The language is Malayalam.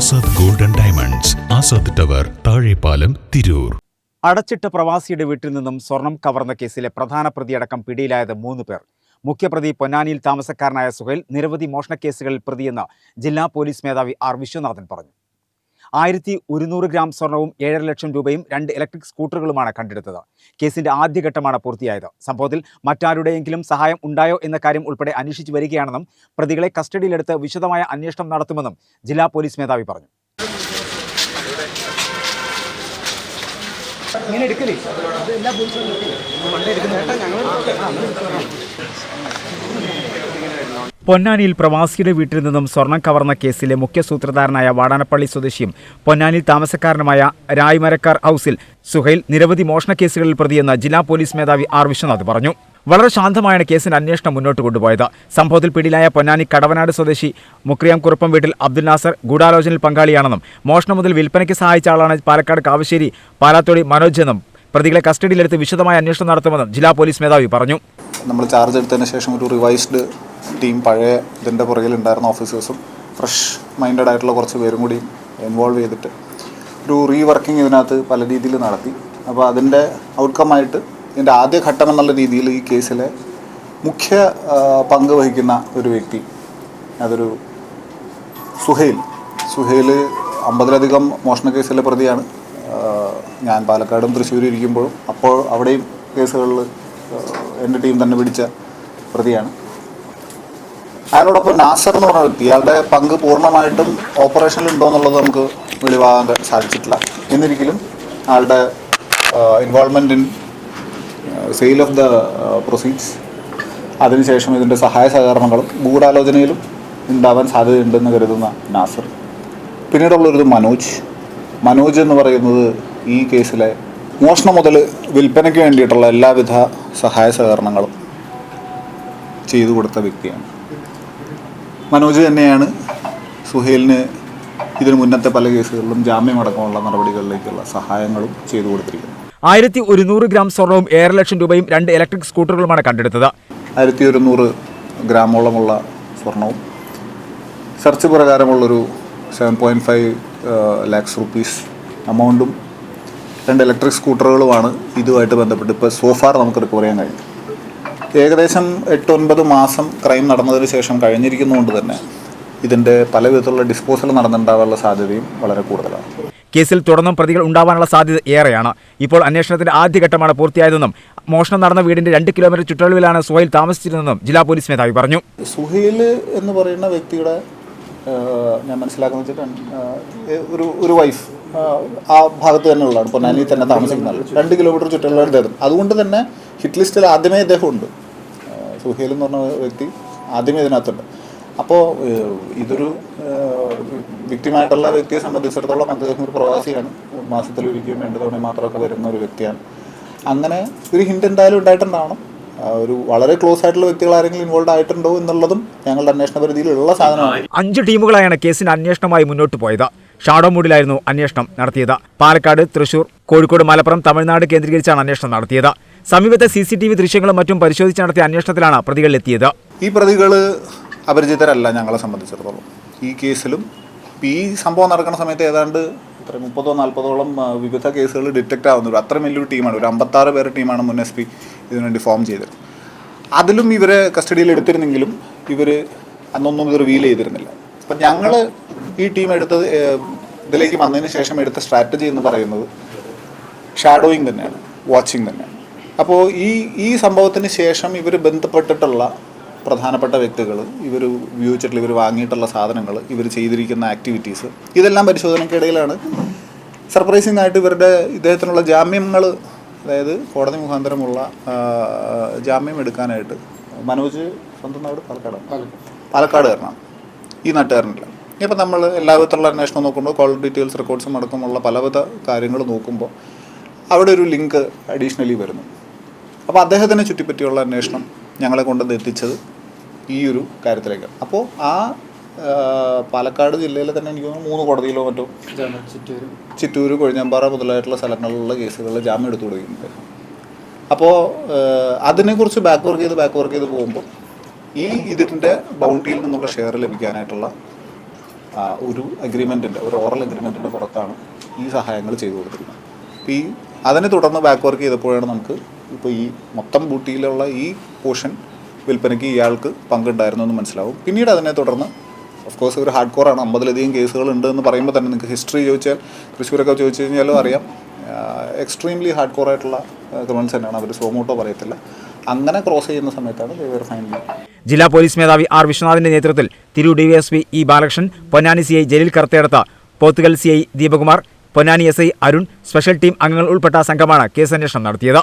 Azad golden diamonds Azad tower Thazhepalam Tirur. അടച്ചിട്ട പ്രവാസിയുടെ വീട്ടിൽ നിന്നും സ്വർണം കവർന്ന കേസിലെ പ്രധാന പ്രതിയടക്കം പിടിയിലായത് മൂന്ന് പേർ. മുഖ്യപ്രതി പൊന്നാനിയിൽ താമസക്കാരനായ സുഹേൽ നിരവധി മോഷണക്കേസുകളിൽ പ്രതിയെന്ന് ജില്ലാ പോലീസ് മേധാവി ആർ വിശ്വനാഥൻ പറഞ്ഞു. ആയിരത്തി ഒരുന്നൂറ് ഗ്രാം സ്വർണവും ഏഴര ലക്ഷം രൂപയും രണ്ട് ഇലക്ട്രിക് സ്കൂട്ടറുകളുമാണ് കണ്ടെടുത്തത്. കേസിന്റെ ആദ്യഘട്ടമാണ് പൂർത്തിയായത്. സംഭവത്തിൽ മറ്റാരുടെയെങ്കിലും സഹായം ഉണ്ടായോ എന്ന കാര്യം ഉൾപ്പെടെ അന്വേഷിച്ചു വരികയാണെന്നും പ്രതികളെ കസ്റ്റഡിയിലെടുത്ത് വിശദമായ അന്വേഷണം നടത്തുമെന്നും ജില്ലാ പോലീസ് മേധാവി പറഞ്ഞു. ഇങ്ങനെ എടുക്കലേ പൊന്നാനിയിൽ പ്രവാസിയുടെ വീട്ടിൽ നിന്നും സ്വർണം കവർന്ന കേസിലെ മുഖ്യ സൂത്രധാരനായ വാടാനപ്പള്ളി സ്വദേശിയും പൊന്നാനിയിൽ താമസക്കാരനുമായ രായ്മരക്കാർ ഹൗസിൽ സുഹൈൽ നിരവധി മോഷണ കേസുകളിൽ പ്രതിയെന്ന് ജില്ലാ പോലീസ് മേധാവി ആർ വിശ്വനാഥ് പറഞ്ഞു. വളരെ ശാന്തമായാണ് കേസിന്റെ അന്വേഷണം മുന്നോട്ട് കൊണ്ടുപോയത്. സംഭവത്തിൽ പിടിയിലായ പൊന്നാനി കടവനാട് സ്വദേശി മുക്രിയാം കുറുപ്പം വീട്ടിൽ അബ്ദുൽ നാസർ ഗൂഢാലോചനയിൽ പങ്കാളിയാണെന്നും മോഷണം മുതൽ വിൽപ്പനയ്ക്ക് സഹായിച്ച ആളാണ് പാലക്കാട് കാവശ്ശേരി പാലാത്തോടി മനോജ് എന്നും പ്രതികളെ കസ്റ്റഡിയിലെടുത്ത് വിശദമായ അന്വേഷണം നടത്തുമെന്നും ജില്ലാ പോലീസ് മേധാവി പറഞ്ഞു. നമ്മൾ ചാർജ് എടുത്തതിന് ശേഷം ഒരു റിവൈസ്ഡ് ടീം പഴയ ഇതിന്റെ പുറകിലുണ്ടായിരുന്ന ഓഫീസേഴ്സും ഫ്രഷ് മൈൻഡഡ് ആയിട്ടുള്ള കുറച്ച് പേരും കൂടി ഇൻവോൾവ് ചെയ്തിട്ട് ഒരു റീവർക്കിംഗ് ഇതിനകത്ത് പല രീതിയിൽ നടത്തി. അപ്പോൾ അതിന്റെ ഔട്ട്കമായിട്ട് ഇതിന്റെ ആദ്യ ഘട്ടം എന്നുള്ള രീതിയിൽ ഈ കേസിലെ മുഖ്യ പങ്ക് വഹിക്കുന്ന ഒരു വ്യക്തി അതൊരു സുഹേൽ. സുഹൈൽ അമ്പതിലധികം മോഷണ കേസിലെ പ്രതിയാണ്. ഞാൻ പാലക്കാടും തൃശ്ശൂരും ഇരിക്കുമ്പോഴും അപ്പോൾ അവിടെയും കേസുകളിൽ എന്റെ ടീം തന്നെ പിടിച്ച പ്രതിയാണ്. അയാളോടൊപ്പം നാസർ എന്ന് പറഞ്ഞ വ്യക്തി അയാളുടെ പങ്ക് പൂർണമായിട്ടും ഓപ്പറേഷനിൽ ഉണ്ടോ എന്നുള്ളത് നമുക്ക് വെളിവാകാൻ സാധിച്ചിട്ടില്ല. എന്നിരിക്കലും ആളുടെ involvement in sale of the proceeds അതിനുശേഷം ഇതിന്റെ സഹായ സഹകരണങ്ങളും ഗൂഢാലോചനയിലും ഉണ്ടാവാൻ സാധ്യതയുണ്ടെന്ന് കരുതുന്ന നാസർ. പിന്നീടുള്ളൊരു മനോജ്. മനോജ് എന്ന് പറയുന്നത് ഈ കേസിലെ മോഷണം മുതൽ വിൽപ്പനയ്ക്ക് വേണ്ടിയിട്ടുള്ള എല്ലാവിധ സഹായ സഹകരണങ്ങളും ചെയ്തു കൊടുത്ത വ്യക്തിയാണ്. മനോജ് തന്നെയാണ് സുഹേലിന് ഇതിനു മുന്നത്തെ പല കേസുകളിലും ജാമ്യമടക്കമുള്ള നടപടികളിലേക്കുള്ള സഹായങ്ങളും ചെയ്തു കൊടുത്തിരിക്കുന്നത്. ആയിരത്തി ഒരുന്നൂറ് ഗ്രാം സ്വർണവും ഏഴര ലക്ഷം രൂപയും രണ്ട് ഇലക്ട്രിക് സ്കൂട്ടറുകളുമാണ് കണ്ടെടുത്തത്. ആയിരത്തി ഒരുന്നൂറ് ഗ്രാമോളമുള്ള സ്വർണവും search പ്രകാരമുള്ളൊരു seven point five lakhs rupees എമൗണ്ടും രണ്ട് ഇലക്ട്രിക് സ്കൂട്ടറുകളുമാണ് ഇതുമായിട്ട് ബന്ധപ്പെട്ട് ഇപ്പോൾ സോഫാർ നമുക്ക് റിക്കവർ ചെയ്യാൻ കഴിഞ്ഞു ഏകദേശം എട്ട് ഒൻപത് മാസം ക്രൈം നടന്നതിന് ശേഷം കഴിഞ്ഞിരിക്കുന്നതുകൊണ്ട് തന്നെ ഇതിന്റെ പല വിധത്തിലുള്ള ഡിസ്പോസൽ നടന്നിട്ടുണ്ടാകാനുള്ള സാധ്യതയും വളരെ കൂടുതലാണ്. കേസിൽ തുടർന്നും പ്രതികൾ ഉണ്ടാവാനുള്ള സാധ്യത ഏറെയാണ്. ഇപ്പോൾ അന്വേഷണത്തിന്റെ ആദ്യഘട്ടമാണ് പൂർത്തിയായതെന്നും മോഷണം നടന്ന വീടിന്റെ രണ്ട് കിലോമീറ്റർ ചുറ്റളവിലാണ് സുഹൈൽ താമസിച്ചിരുന്നതെന്നും ജില്ലാ പോലീസ് മേധാവി പറഞ്ഞു. സുഹൈൽ എന്ന് പറയുന്ന വ്യക്തിയുടെ ഞാൻ മനസ്സിലാക്കുന്ന ഒരു ഒരു വൈഫ് ആ ഭാഗത്ത് തന്നെ ഉള്ളതാണ്. പൊന്നാനിയിൽ തന്നെ താമസിക്കുന്ന ആൾ രണ്ട് കിലോമീറ്റർ ചുറ്റുള്ള അദ്ദേഹം അതുകൊണ്ട് തന്നെ ഹിറ്റ് ലിസ്റ്റിൽ ആദ്യമേ ഇദ്ദേഹം ഉണ്ട്. സുഹേൽ എന്ന് പറഞ്ഞ വ്യക്തി ആദ്യമേ ഇതിനകത്തുണ്ട്. അപ്പോൾ ഇതൊരു വ്യക്തിമായിട്ടുള്ള വ്യക്തിയെ സംബന്ധിച്ചിടത്തോളം അദ്ദേഹം ഒരു പ്രവാസിയാണ്. മാസത്തിൽ ഒരിക്കലും രണ്ട് തവണ മാത്രമൊക്കെ വരുന്ന ഒരു വ്യക്തിയാണ്. അങ്ങനെ ഒരു ഹിന്റ് എന്തായാലും ഉണ്ടായിട്ടുണ്ടാവണം. ഒരു വളരെ ക്ലോസ് ആയിട്ടുള്ള വ്യക്തികൾ ആരെങ്കിലും ഇൻവോൾവ് ആയിട്ടുണ്ടോ എന്നുള്ളതും ഞങ്ങളുടെ അന്വേഷണ പരിധിയിലുള്ള സാധനമാണ്. അഞ്ച് ടീമുകളായാണ് കേസിന് അന്വേഷണമായി മുന്നോട്ട് പോയത്. ഷാഡോ മൂഡിലായിരുന്നു അന്വേഷണം നടത്തിയത്. പാലക്കാട് തൃശൂർ കോഴിക്കോട് മലപ്പുറം തമിഴ്നാട് കേന്ദ്രീകരിച്ചാണ് അന്വേഷണം നടത്തിയത്. സമീപത്തെ സി സി ടി വി ദൃശ്യങ്ങളും മറ്റും പരിശോധിച്ച് നടത്തിയ അന്വേഷണത്തിലാണ് പ്രതികളിലെത്തിയത്. ഈ പ്രതികൾ അപരിചിതരല്ല ഞങ്ങളെ സംബന്ധിച്ചിടത്തോളം. ഈ കേസിലും ഈ സംഭവം നടക്കുന്ന സമയത്ത് ഏതാണ്ട് എത്ര മുപ്പതോ നാൽപ്പതോളം വിവിധ കേസുകൾ ഡിറ്റക്റ്റ് ആവുന്നുള്ളൂ അത്രയും വലിയൊരു ടീമാണ്. ഒരു അമ്പത്താറ് പേരുടെ ടീമാണ് മുൻ എസ് പി ഇതിനുവേണ്ടി ഫോം ചെയ്തത്. അതിലും ഇവരെ കസ്റ്റഡിയിൽ എടുത്തിരുന്നെങ്കിലും ഇവർ അന്നൊന്നും ഇത് റിവീൽ ചെയ്തിരുന്നില്ല. അപ്പം ഞങ്ങൾ ഈ ടീം എടുത്തത് ഇതിലേക്ക് വന്നതിന് ശേഷം എടുത്ത സ്ട്രാറ്റജി എന്ന് പറയുന്നത് ഷാഡോയിങ് തന്നെയാണ് വാച്ചിങ് തന്നെയാണ്. അപ്പോൾ ഈ ഈ സംഭവത്തിന് ശേഷം ഇവർ ബന്ധപ്പെട്ടിട്ടുള്ള പ്രധാനപ്പെട്ട വ്യക്തികൾ ഇവർ ഉപയോഗിച്ചിട്ടുള്ള ഇവർ വാങ്ങിയിട്ടുള്ള സാധനങ്ങൾ ഇവർ ചെയ്തിരിക്കുന്ന ആക്ടിവിറ്റീസ് ഇതെല്ലാം പരിശോധനയ്ക്കിടയിലാണ് സർപ്രൈസിംഗ് ആയിട്ട് ഇവരുടെ ഇദ്ദേഹത്തിനുള്ള ജാമ്യങ്ങൾ അതായത് കോടതി മുഖാന്തരമുള്ള ജാമ്യം എടുക്കാനായിട്ട്. മനോജ് സ്വന്തം നാട് പാലക്കാടാണ്. പാലക്കാടുകാരനാണ് ഈ നാട്ടുകാരനില്ല. ഇപ്പം നമ്മൾ എല്ലാ വിധത്തിലുള്ള അന്വേഷണം നോക്കുമ്പോൾ കോൾ ഡീറ്റെയിൽസ് റെക്കോർഡ്സും അടക്കമുള്ള പലവിധ കാര്യങ്ങൾ നോക്കുമ്പോൾ അവിടെ ഒരു ലിങ്ക് അഡീഷണലി വരുന്നു. അപ്പോൾ അദ്ദേഹത്തിനെ ചുറ്റിപ്പറ്റിയുള്ള അന്വേഷണം ഞങ്ങളെ കൊണ്ടുവന്ന് എത്തിച്ചത് ഈ ഒരു കാര്യത്തിലേക്കാണ് അപ്പോൾ ആ പാലക്കാട് ജില്ലയിലെ തന്നെ എനിക്ക് തോന്നുന്നു മൂന്ന് കോടതിയിലോ മറ്റോ ചിറ്റൂർ കൊഴിഞ്ഞാമ്പാറ മുതലായിട്ടുള്ള സ്ഥലങ്ങളിലുള്ള കേസുകളിൽ ജാമ്യം എടുത്തു കൊടുക്കുന്നുണ്ട് അപ്പോൾ അതിനെക്കുറിച്ച് ബാക്ക് വർക്ക് ചെയ്ത് ബാക്ക് വർക്ക് ചെയ്ത് പോകുമ്പോൾ ഈ ഇതിന്റെ ബൗണ്ടിയിൽ നിന്നുള്ള ഷെയർ ലഭിക്കാനായിട്ടുള്ള ഒരു അഗ്രിമെന്റിന്റെ ഒരു ഓറൽ അഗ്രിമെന്റിന്റെ പുറത്താണ് ഈ സഹായങ്ങൾ ചെയ്തു കൊടുത്തിരുന്നത് അപ്പോൾ ഈ അതിനെ തുടർന്ന് ബാക്ക് വർക്ക് ചെയ്തപ്പോഴാണ് നമുക്ക് ഇപ്പോൾ ഈ മൊത്തം ബൂട്ടിയിലുള്ള ഈ പോർഷൻ വിൽപ്പനയ്ക്ക് ഇയാൾക്ക് പങ്കുണ്ടായിരുന്നു എന്ന് മനസ്സിലാവും. പിന്നീട് അതിനെ തുടർന്ന് ഓഫ് കോഴ്സ് ഒരു ഹാർഡ് കോറാണ് അമ്പതിലധികം കേസുകൾ ഉണ്ട് എന്ന് പറയുമ്പോൾ തന്നെ നിങ്ങൾക്ക് ഹിസ്റ്ററി ചോദിച്ചാൽ തൃശ്ശൂരൊക്കെ ചോദിച്ചു കഴിഞ്ഞാലും അറിയാം. എക്സ്ട്രീംലി ഹാർഡ് കോർ ആയിട്ടുള്ള ക്രിമിനൽസ് തന്നെയാണ്. അവർ സോമോട്ടോ പറയത്തില്ല. അങ്ങനെ ക്രോസ് ചെയ്യുന്ന സമയത്താണ് ദൈവർ ഫൈനലി ജില്ലാ പോലീസ് മേധാവി ആർ വിശ്വനാഥിന്റെ നേതൃത്വത്തിൽ Tirur DYSP E Balakrishnan Ponnani C I Jaleel Karthedath Pothukal C I Deepakumar Ponnani S I Arun special team അംഗങ്ങൾ ഉൾപ്പെട്ട സംഘമാണ് കേസന്വേഷണം നടത്തിയത്.